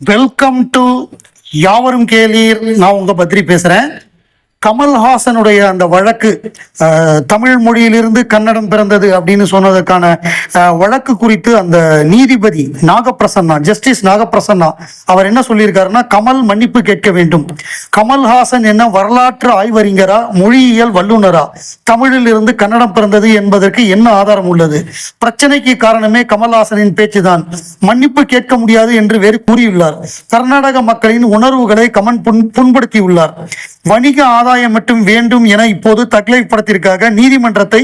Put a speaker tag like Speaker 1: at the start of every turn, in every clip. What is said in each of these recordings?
Speaker 1: Welcome to யாவரும் கேளீர். நான் உங்க பத்ரி பேசுறேன். கமல்ஹாசனுடைய அந்த வழக்கு தமிழ் மொழியிலிருந்து கன்னடம் பிறந்தது அப்படின்னு சொன்னதற்கான அஹ், வழக்கு குறித்து அந்த நீதிபதி நாகப்பிரசன்னா ஜஸ்டிஸ் நாகப்பிரசன்னா அவர் என்ன சொல்லியிருக்காருன்னா கமல் மன்னிப்பு கேட்க வேண்டும். கமல்ஹாசன் என்ன வரலாற்று ஆய்வறிஞரா மொழியியல் வல்லுனரா தமிழில் இருந்து கன்னடம் பிறந்தது என்பதற்கு என்ன ஆதாரம் உள்ளது? பிரச்சனைக்கு காரணமே கமல்ஹாசனின் பேச்சுதான். மன்னிப்பு கேட்க முடியாது என்று வேறு கூறியுள்ளார். கர்நாடக மக்களின் உணர்வுகளை கமன் புண் புண்படுத்தியுள்ளார். வணிக ஆதாயம் மட்டும் வேண்டும் என இப்போது தக்லை படத்திற்காக நீதிமன்றத்தை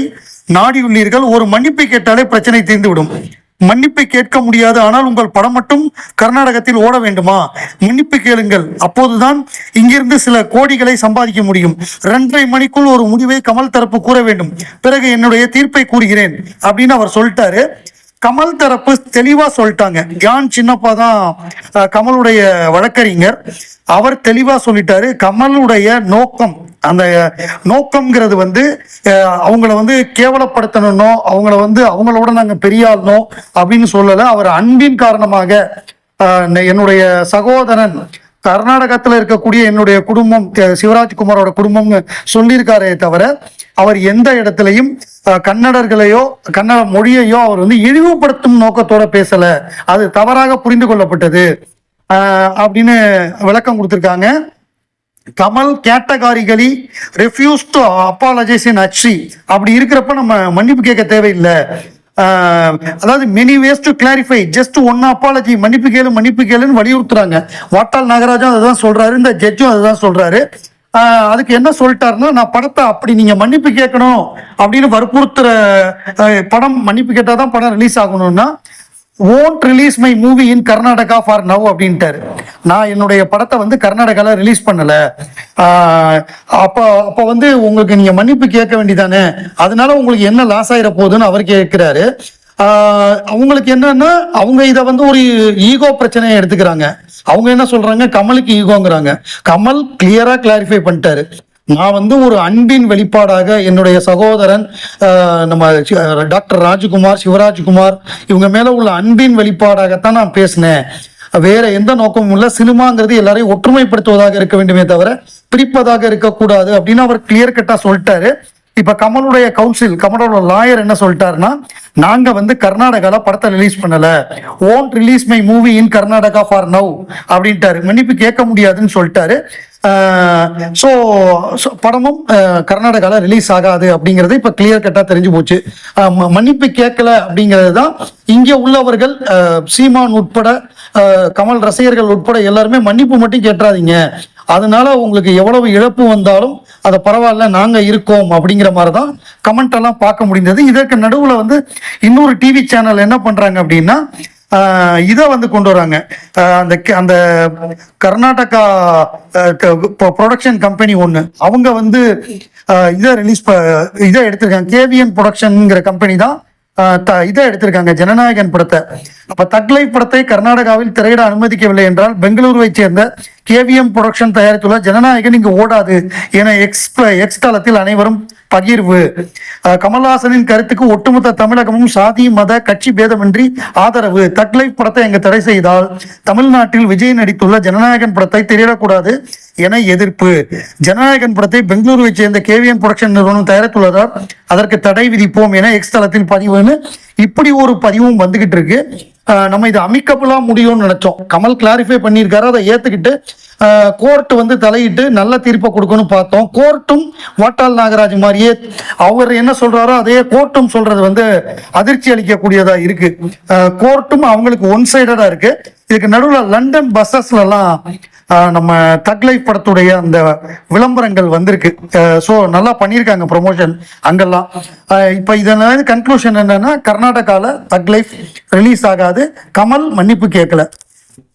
Speaker 1: நாடியுள்ளீர்கள். ஒரு மன்னிப்பு கேட்டாலே பிரச்சனை தீர்ந்துவிடும். மன்னிப்பை கேட்க முடியாது ஆனால் உங்கள் படம் மட்டும் கர்நாடகத்தில் ஓட வேண்டுமா? மன்னிப்பு கேளுங்கள். அப்போதுதான் இங்கிருந்து சில கோடிகளை சம்பாதிக்க முடியும். ரெண்டரை மணிக்குள் ஒரு முடிவை கமல் தரப்பு கூற வேண்டும். பிறகு என்னுடைய தீர்ப்பை கூறுகிறேன் அப்படின்னு அவர் சொல்லிட்டாரு. கமல் தரப்பு தெளிவா சொல்லிட்டாங்க. ஜான் சின்னப்பா தான் கமலுடைய வழக்கறிஞர். அவர் தெளிவா சொல்லிட்டாரு. கமலுடைய நோக்கம் அந்த நோக்கம்ங்கிறது வந்து அவங்கள வந்து கேவலப்படுத்தணும்னோ அவங்கள வந்து அவங்களோட நாங்கள் பெரியாளணும் அப்படின்னு சொல்லலை. அவர் அன்பின் காரணமாக என்னுடைய சகோதரன் கர்நாடகத்தில் இருக்கக்கூடிய என்னுடைய குடும்பம் சிவராஜ்குமாரோட குடும்பம்னு சொல்லியிருக்காரே தவிர அவர் எந்த இடத்துலையும் கன்னடர்களையோ கன்னட மொழியையோ அவர் வந்து இழிவுபடுத்தும் நோக்கத்தோட பேசல. அது தவறாக புரிந்து கொள்ளப்பட்டது. அப்படின்னு விளக்கம் கொடுத்துருக்காங்க. Kamal categorically refuse to apologize in அச்சி அப்படி இருக்கிறப்ப நம்ம மன்னிப்பு கேட்க தேவையில்லை. அதாவது many ways to clarify just one apology மன்னிப்பு கேளு மன்னிப்பு கேளுன்னு வலியுறுத்துறாங்க. வாட்டால் நாகராஜும் அதுதான் சொல்றாரு. இந்த ஜட்ஜும் அதுதான் சொல்றாரு. அதுக்கு என்ன சொல்லிட்டாருன்னா நான் படத்தை அப்படி நீங்க மன்னிப்பு கேட்கணும் அப்படின்னு வற்புறுத்துற படம் மன்னிப்பு கேட்டாதான் படம் ரிலீஸ் ஆகணும்னா won't release my movie in Karnataka for now அப்படின்ட்டாரு. நான் என்னுடைய படத்தை வந்து கர்நாடகால ரிலீஸ் பண்ணல. அப்போ அப்போ வந்து உங்களுக்கு நீங்க மன்னிப்பு கேட்க வேண்டிதானே அதனால உங்களுக்கு என்ன லாஸ் ஆயிர போகுதுன்னு அவர் கேட்கிறாரு. அவங்களுக்கு என்னன்னா அவங்க இதை வந்து ஒரு ஈகோ பிரச்சனையை எடுத்துக்கிறாங்க. அவங்க என்ன சொல்றாங்க? கமலுக்கு ஈகோங்கிறாங்க. கமல் கிளியரா கிளாரிஃபை பண்ணிட்டாரு. நான் வந்து ஒரு அன்பின் வெளிப்பாடாக என்னுடைய சகோதரன் நம்ம டாக்டர் ராஜ்குமார் சிவராஜ்குமார் இவங்க மேல உள்ள அன்பின் வெளிப்பாடாகத்தான் நான் பேசினேன். வேற எந்த நோக்கமும் இல்லை. சினிமாங்கிறது எல்லாரையும் ஒற்றுமைப்படுத்துவதாக இருக்க வேண்டுமே தவிர பிரிப்பதாக இருக்கக்கூடாது அப்படின்னு அவர் கிளியர் கட்டா சொல்லிட்டாரு. இப்ப கமலுடைய கவுன்சில் கமலோட லாயர் என்ன சொல்லிட்டாருன்னா நாங்க வந்து கர்நாடகால படத்தை ரிலீஸ் பண்ணல. Won't release my movie in Karnataka for now அப்படின்ட்டாரு. மன்னிப்பு கேட்க முடியாதுன்னு சொல்லிட்டாரு. ஸோ படமும் கர்நாடகாவில் கர்நாடகால ரிலீஸ் ஆகாது அப்படிங்கிறது இப்போ கிளியர் கட்டாக தெரிஞ்சு போச்சு. மன்னிப்பு கேட்கல அப்படிங்கிறது தான் இங்கே உள்ளவர்கள் சீமான் உட்பட கமல் ரசிகர்கள் உட்பட எல்லாருமே மன்னிப்பு மட்டும் கேட்டுறாதீங்க. அதனால உங்களுக்கு எவ்வளவு இழப்பு வந்தாலும் அதை பரவாயில்ல நாங்கள் இருக்கோம் அப்படிங்கிற மாதிரி தான் கமெண்ட் எல்லாம் பார்க்க முடிந்தது. இதற்கு நடுவில் வந்து இன்னொரு டிவி சேனல் என்ன பண்றாங்க அப்படின்னா இதை வந்து கொண்டு வராங்க. அந்த அந்த கர்நாடகா ப்ரொடக்ஷன் கம்பெனி ஒன்று அவங்க வந்து இதை ரிலீஸ் இதை எடுத்திருக்காங்க. கேவிஎன் ப்ரொடக்ஷனுங்கிற கம்பெனி தான் த- இதை எடுத்திருக்காங்க. ஜனநாயகன் படத்தை. அப்போ தக்லை படத்தை கர்நாடகாவில் திரையிட அனுமதிக்கவில்லை என்றால் பெங்களூருவை சேர்ந்த கேவிஎம் புரொடக்ஷன் தயாரித்துள்ள ஜனநாயகன் இங்கு ஓடாது என எக்ஸ் எக்ஸ் தளத்தில் அனைவரும் பகிர்வு. கமல்ஹாசனின் கருத்துக்கு ஒட்டுமொத்த தமிழகமும் சாதி மத கட்சி பேதமின்றி ஆதரவு. தக்லைஃப் படத்தை அங்கு தடை செய்தால் தமிழ்நாட்டில் விஜய் நடித்துள்ள ஜனநாயகன் படத்தை திரையிடக்கூடாது என எதிர்ப்பு. ஜனநாயகன் படத்தை பெங்களூருவை சேர்ந்த கேவிஎன் புரொடக்ஷன் நிறுவனம் தயாரித்துள்ளதால் அதற்கு தடை விதிப்போம் என எக்ஸ் தளத்தில் பதிவுன்னு இப்படி ஒரு பதிவும் வந்துகிட்டு இருக்கு. நம்ம இது அமிக்கபிளா முடியும்னு நினைச்சோம். கமல் கிளாரிஃபை பண்ணியிருக்காரு. அதை ஏத்துக்கிட்டு கோர்ட் வந்து தலையிட்டு நல்ல தீர்ப்பை கொடுக்கணும்னு பார்த்தோம். கோர்ட்டும் வாட்டால் நாகராஜ் மாதிரியே அவர் என்ன சொல்றாரோ அதே கோர்ட்டும் சொல்றது வந்து அதிர்ச்சி அளிக்கக்கூடியதா இருக்கு. கோர்ட்டும் அவங்களுக்கு ஒன் சைடடா இருக்கு. இதுக்கு நடுவில் லண்டன் பஸ்ஸஸ்லாம் நம்ம தக் லைஃப் படத்துடைய அந்த விளம்பரங்கள் வந்திருக்கு. ஸோ நல்லா பண்ணியிருக்காங்க ப்ரொமோஷன் அங்கெல்லாம். இப்போ இதனால கன்க்ளூஷன் என்னன்னா கர்நாடகாவில் தக் லைஃப் ரிலீஸ் ஆகாது. கமல் மன்னிப்பு கேட்கல.